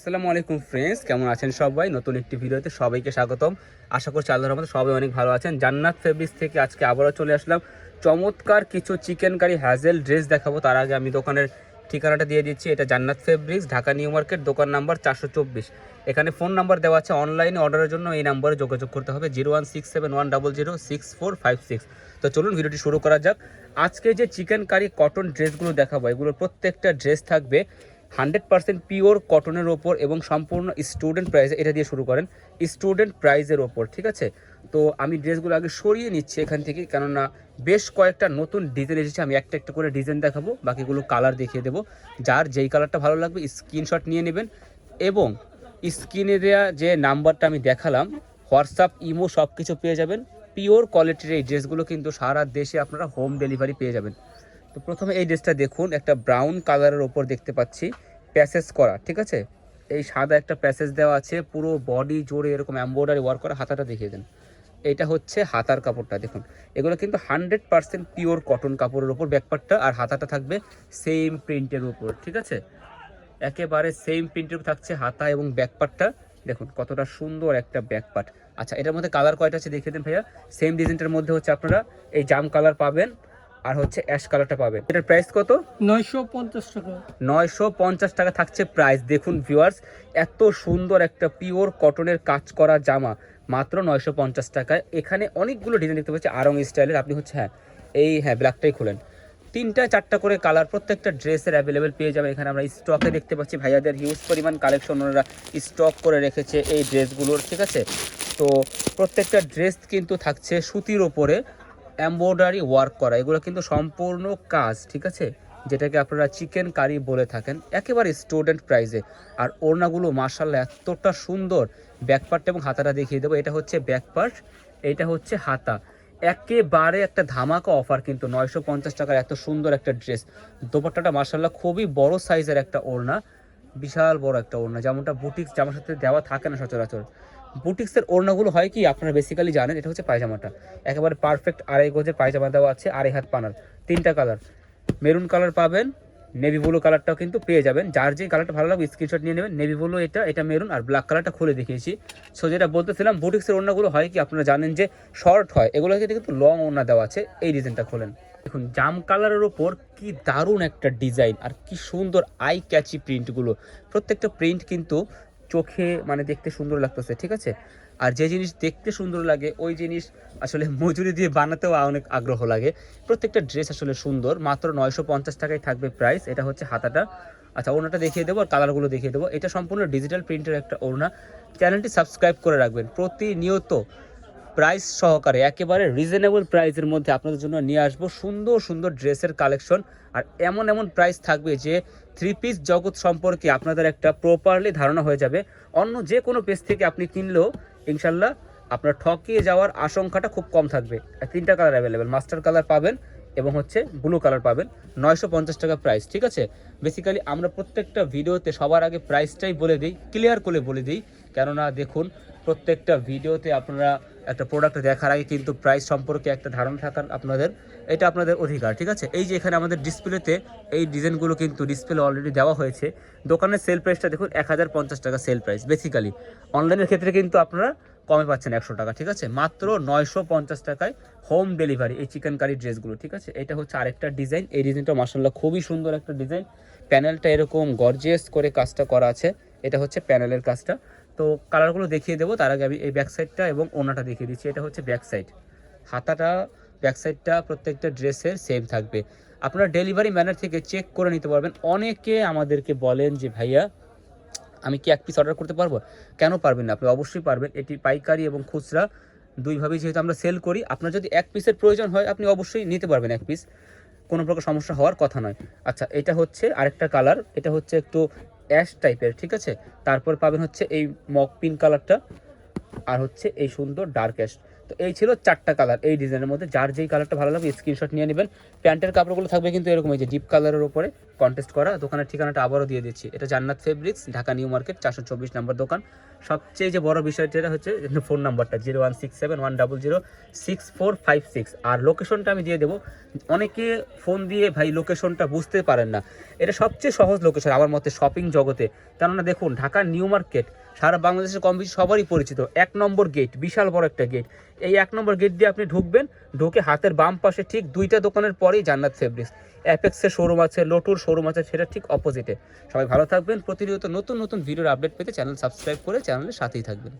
আসসালামু আলাইকুম ফ্রেন্ডস কেমন আছেন সবাই? নতুন একটি ভিডিওতে সবাইকে স্বাগতম। আশা করছি আল্লাহর রহমতে সবাই অনেক ভালো আছেন। জান্নাত ফেব্রিক্স থেকে আজকে আবারও চলে আসলাম। চমৎকার কিছু চিকেন কারি হ্যাজেল ড্রেস দেখাবো। তার আগে আমি দোকানের ঠিকানাটা দিয়ে দিচ্ছি। এটা Jannat fabrics Dhaka new market, দোকান নাম্বার চারশো চব্বিশ। এখানে ফোন নাম্বার দেওয়া আছে অনলাইনে অর্ডারের জন্য এই নাম্বারে যোগাযোগ করতে হবে। Zero one six seven one double zero six four five six তো চলুন ভিডিওটি শুরু করা যাক। আজকে যে চিকেন কারি কটন ড্রেসগুলো দেখাবো, এগুলোর প্রত্যেকটা ড্রেস থাকবে। হান্ড্রেড পার্সেন্ট পিওর কটনের ওপর এবং সম্পূর্ণ স্টুডেন্ট প্রাইজে এটা দিয়ে শুরু করেন, স্টুডেন্ট প্রাইজের ওপর, ঠিক আছে? তো আমি ড্রেসগুলো আগে সরিয়ে নিচ্ছি এখান থেকে, কেননা বেশ কয়েকটা নতুন ডিজাইন এসেছে, আমি একটা একটা করে ডিজাইন দেখাবো, বাকিগুলো কালার দেখিয়ে দেবো। যার যেই কালারটা ভালো লাগবে, স্ক্রিনশট নিয়ে নেবেন। এবং স্ক্রিনে দেওয়া যে নাম্বারটা আমি দেখালাম, হোয়াটসঅ্যাপ, ইমো সব কিছু পেয়ে যাবেন। পিওর কোয়ালিটির এই ড্রেসগুলো কিন্তু সারা দেশে আপনারা হোম ডেলিভারি পেয়ে যাবেন। তো প্রথমে এই ড্রেসটা দেখুন, একটা ব্রাউন কালারের ওপর দেখতে পাচ্ছি, প্যাসেজ করা, ঠিক আছে? এই সাদা একটা প্যাসেজ দেওয়া আছে, পুরো বডি জোরে এরকম এম্ব্রয়ডারি ওয়ার্ক করা, হাতাটা দেখিয়ে দেন। এটা হচ্ছে হাতার কাপড়টা, দেখুন। এগুলো কিন্তু হান্ড্রেড পার্সেন্ট পিওর কটন কাপড়ের ওপর ব্যাকপার্টটা আর হাতাটা থাকবে সেম প্রিন্টের উপর, ঠিক আছে? একেবারে সেম প্রিন্টের থাকছে হাতা এবং ব্যাকপার্টটা দেখুন কতটা সুন্দর একটা ব্যাকপার্ট আচ্ছা এটার মধ্যে কালার কয়টা আছে দেখিয়ে দেন ভাইয়া? সেম ডিজাইনটার মধ্যে হচ্ছে আপনারা এই জাম কালার পাবেন আর হচ্ছে অ্যাশ কালারটা পাবেন এটার প্রাইস কত? নয়শো পঞ্চাশ টাকা। নয়শো পঞ্চাশ টাকা থাকছে প্রাইস দেখুন ভিউয়ার্স এত সুন্দর একটা পিওর কটনের কাজ করা জামা। মাত্র নয়শো পঞ্চাশ টাকায়। এখানে অনেকগুলো ডিজাইন দেখতে পাচ্ছি। আরং স্টাইলের আপনি হচ্ছে হ্যাঁ এই হ্যাঁ ব্ল্যাকটাই খুলেন। তিনটা চারটা করে কালার প্রত্যেকটা ড্রেসের অ্যাভেলেবেল পেয়ে যাবেন। এখানে আমরা স্টকে দেখতে পাচ্ছি। ভাইয়াদের হিউজ পরিমাণ কালেকশন ওনারা স্টক করে রেখেছে এই ড্রেসগুলোর ঠিক আছে? তো প্রত্যেকটা ড্রেস কিন্তু থাকছে সুতির ওপরে। এম্ব্রয়ডারি ওয়ার্ক করা, এগুলো কিন্তু সম্পূর্ণ কাজ, ঠিক আছে? যেটাকে আপনারা চিকেন কারি বলে থাকেন, একেবারে স্টুডেন্ট প্রাইজে আর ওড়নাগুলো মার্শাল্লাহ এতটা সুন্দর। ব্যাকপার্ট এবং হাতাটা দেখিয়ে দেবো, এটা হচ্ছে ব্যাকপার্ট এটা হচ্ছে হাতা। একেবারে একটা ধামাকা অফার কিন্তু, নয়শো পঞ্চাশ টাকার এত সুন্দর একটা ড্রেস দোপাট্টাটা মার্শাল্লাহ খুবই বড় সাইজের একটা ওড়না, বিশাল বড় একটা ওড়না। যেমনটা বুটিক জামার সাথে দেওয়া থাকে না সচরাচর। বুটিক্সের ওড়নাগুলো হয় কি, আপনারা বেসিক্যালি জানেন, এটা হচ্ছে পায়জামাটা। একেবারে পারফেক্ট আড়াই গজের পায়জামা দেওয়া আছে, আড়াই হাত পানার, তিনটা কালার মেরুন কালার পাবেন নেভি ব্লু কালারটাও কিন্তু পেয়ে যাবেন। যার যে কালারটা ভালো লাগবে স্ক্রিনশট নিয়ে নেবেন। নেভি ব্লু এটা এটা মেরুন আর ব্ল্যাক কালারটা খুলে দেখিয়েছি। সো যেটা বলতেছিলাম, বুটিক্সের ওড়নাগুলো হয় কি, আপনারা জানেন যে শর্ট হয়, এগুলো কিন্তু কিন্তু লং ওড়না দেওয়া আছে। এই ডিজাইনটা খোলেন। দেখুন, জাম কালারের ওপর কি দারুণ একটা ডিজাইন আর কি সুন্দর আই ক্যাচি প্রিন্টগুলো প্রত্যেকটা প্রিন্ট কিন্তু চোখে মানে দেখতে সুন্দর লাগতেছে, ঠিক আছে? আর যে জিনিস দেখতে সুন্দর লাগে, ওই জিনিস আসলে মজুরি দিয়ে বানাতেও অনেক আগ্রহ লাগে। প্রত্যেকটা ড্রেস আসলে সুন্দর, মাত্র নয়শো পঞ্চাশ টাকায় থাকবে প্রাইস এটা হচ্ছে হাতাটা। আচ্ছা ওড়নাটা দেখিয়ে দেবো আর কালারগুলো দেখিয়ে দেবো। এটা সম্পূর্ণ ডিজিটাল প্রিন্টের একটা ওড়না। চ্যানেলটি সাবস্ক্রাইব করে রাখবেন। প্রতিনিয়ত প্রাইস সহকারে, একেবারে রিজনেবল প্রাইসের মধ্যে আপনাদের জন্য নিয়ে আসব। সুন্দর সুন্দর ড্রেসের কালেকশন আর এমন এমন প্রাইস থাকবে যে থ্রি পিস জগৎ সম্পর্কে আপনাদের একটা প্রপারলি ধারণা হয়ে যাবে। অন্য যে কোনো পেজ থেকে আপনি কিনলেও ইনশাল্লাহ আপনার ঠকিয়ে যাওয়ার আশঙ্কাটা খুব কম থাকবে। তিনটা কালার অ্যাভেলেবেল মাস্টার কালার পাবেন এবং হচ্ছে ব্লু কালার পাবেন। নয়শো পঞ্চাশ টাকা প্রাইস ঠিক আছে? বেসিক্যালি আমরা প্রত্যেকটা ভিডিওতে সবার আগে প্রাইসটাই বলে দিই ক্লিয়ার করে বলে দিই। কেননা দেখুন, প্রত্যেকটা ভিডিওতে আপনারা একটা প্রোডাক্ট দেখার আগে কিন্তু প্রাইস সম্পর্কে একটা ধারণা থাকার আপনাদের, এটা আপনাদের অধিকার, ঠিক আছে? এই যে এখানে আমাদের ডিসপ্লেতে এই ডিজাইনগুলো কিন্তু ডিসপ্লে অলরেডি দেওয়া হয়েছে। দোকানের সেল প্রাইসটা দেখুন, এক হাজার পঞ্চাশ টাকা সেল প্রাইস বেসিক্যালি অনলাইনের ক্ষেত্রে কিন্তু আপনারা কমে পাচ্ছেন একশো টাকা, ঠিক আছে? মাত্র নয়শো পঞ্চাশ টাকায় হোম ডেলিভারি এই চিকেন কারি ড্রেসগুলো ঠিক আছে? এটা হচ্ছে আরেকটা ডিজাইন এই ডিজাইনটা মার্শাল্লাহ খুবই সুন্দর একটা ডিজাইন প্যানেলটা এরকম গর্জিয়াস করে কাজটা করা আছে। এটা হচ্ছে প্যানেলের কাজটা। তো কালারগুলো দেখিয়ে দেবো। তার আগে আমি এই ব্যাক সাইডটা এবং ওনাটা দেখিয়ে দিচ্ছি। এটা হচ্ছে ব্যাক সাইড হাতাটা ব্যাক সাইডটা প্রত্যেকটা ড্রেসের সেম থাকবে। আপনারা ডেলিভারি ম্যানার থেকে চেক করে নিতে পারবেন। অনেকে আমাদেরকে বলেন যে, ভাইয়া, আমি কি এক পিস অর্ডার করতে পারব? কেন পারবেন না? আপনি অবশ্যই পারবেন। এটি পাইকারি এবং খুচরা। দুইভাবেই যেহেতু আমরা সেল করি, আপনার যদি এক পিসের প্রয়োজন হয়, আপনি অবশ্যই নিতে পারবেন এক পিস কোনো প্রকার সমস্যা হওয়ার কথা নয়। আচ্ছা এটা হচ্ছে আরেকটা কালার এটা হচ্ছে একটু অ্যাশ টাইপের ঠিক আছে? তারপর পাবেন হচ্ছে এই মক পিঙ্ক কালারটা আর হচ্ছে এই সুন্দর ডার্ক অ্যাশ তো এই ছিল চারটা কালার এই ডিজাইনের মধ্যে যার যেই কালারটা ভালো লাগবে স্ক্রিনশট নিয়ে নেবেন। প্যান্টের কাপড়গুলো থাকবে কিন্তু এরকম এই যে ডিপ কালারের ওপরে কন্টেস্ট করা। দোকানের ঠিকানাটা আবারও দিয়ে দিচ্ছি। এটা Jannat fabrics Dhaka new market চারশো চব্বিশ নম্বর দোকান। সবচেয়ে যে বড় বিষয়টা, এটা হচ্ছে ফোন নাম্বারটা zero one six seven one double zero six four five six আর লোকেশনটা আমি দিয়ে দেবো। অনেকে ফোন দিয়ে, ভাই লোকেশনটা বুঝতে পারেন না। এটা সবচেয়ে সহজ লোকেশন আমার মতে শপিং জগতে। কেননা দেখুন, ঢাকার নিউ মার্কেট সারা বাংলাদেশের কম বেশি সবারই পরিচিত। এক নম্বর গেট বিশাল বড় একটা গেট এই এক নম্বর গেট দিয়ে আপনি ঢুকবেন, ঢুকে হাতের বাম পাশে ঠিক দুইটা দোকানের পরেই জান্নাত ফেব্রিক্স অ্যাপেক্সের শোরুম আছে লোটুর শোরুম আছে, সেটা ঠিক অপোজিটে সবাই ভালো থাকবেন, প্রতিনিয়ত নতুন নতুন ভিডিওর আপডেট পেতে চ্যানেল সাবস্ক্রাইব করে চ্যানেলের সাথেই থাকবেন।